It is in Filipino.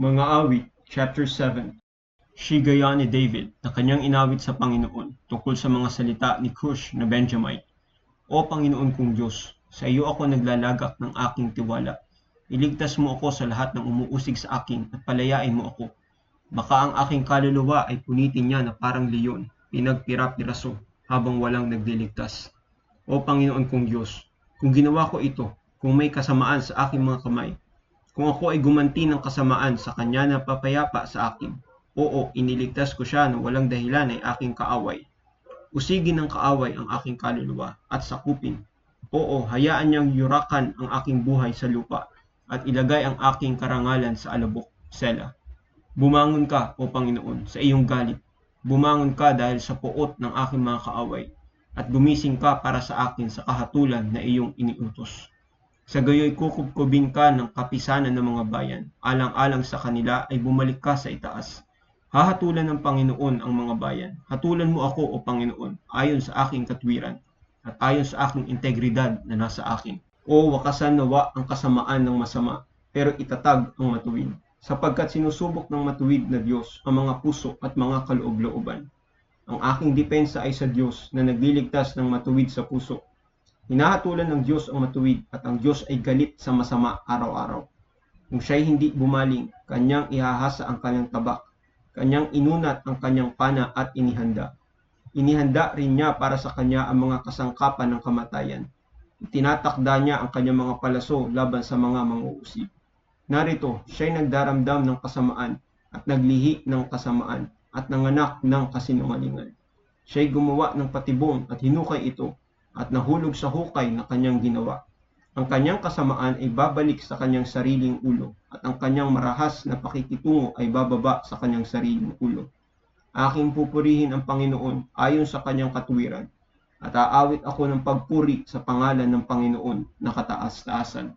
Mga awit, chapter 7 Shigaya ni David na kanyang inawit sa Panginoon tungkol sa mga salita ni Cush na Benjamite. O Panginoon kong Diyos, sa iyo ako naglalagak ng aking tiwala. Iligtas mo ako sa lahat ng umuusig sa akin at palayain mo ako. Baka ang aking kaluluwa ay punitin niya na parang leon, pinagpirap-piraso habang walang nagliligtas. O Panginoon kong Diyos, kung ginawa ko ito, kung may kasamaan sa aking mga kamay, kung ako ay gumanti ng kasamaan sa kanya na papayapa sa akin, oo, iniligtas ko siya na walang dahilan ay aking kaaway. Usigin ng kaaway ang aking kaluluwa at sakupin. Oo, hayaan niyang yurakan ang aking buhay sa lupa at ilagay ang aking karangalan sa alabok, Sela. Bumangon ka, O Panginoon, sa iyong galit. Bumangon ka dahil sa puot ng aking mga kaaway at gumising ka para sa akin sa kahatulan na iyong iniutos. Sa gayoy kukubkubin ka ng kapisanan ng mga bayan, alang-alang sa kanila ay bumalik ka sa itaas. Hahatulan ng Panginoon ang mga bayan. Hatulan mo ako, O Panginoon, ayon sa aking katwiran at ayon sa aking integridad na nasa akin. O wakasan nawa ang kasamaan ng masama, pero itatag ang matuwid. Sapagkat sinusubok ng matuwid na Diyos ang mga puso at mga kaloob-looban. Ang aking depensa ay sa Diyos na nagliligtas ng matuwid sa puso. Hinahatulan ng Diyos ang matuwid at ang Diyos ay galit sa masama araw-araw. Kung siya'y hindi bumaling, kanyang ihahasa ang kanyang tabak, kanyang inunat ang kanyang pana at inihanda. Inihanda rin niya para sa kanya ang mga kasangkapan ng kamatayan. Tinatakda niya ang kanyang mga palaso laban sa mga manguusig. Narito, siya'y nagdaramdam ng kasamaan at naglihi ng kasamaan at nanganak ng kasinungalingan. Siya'y gumawa ng patibong at hinukay ito at nahulog sa hukay na kanyang ginawa. Ang kanyang kasamaan ay babalik sa kanyang sariling ulo at ang kanyang marahas na pakikitungo ay bababa sa kanyang sariling ulo. Aking pupurihin ang Panginoon ayon sa kanyang katwiran at aawit ako ng pagpuri sa pangalan ng Panginoon na kataas-taasan.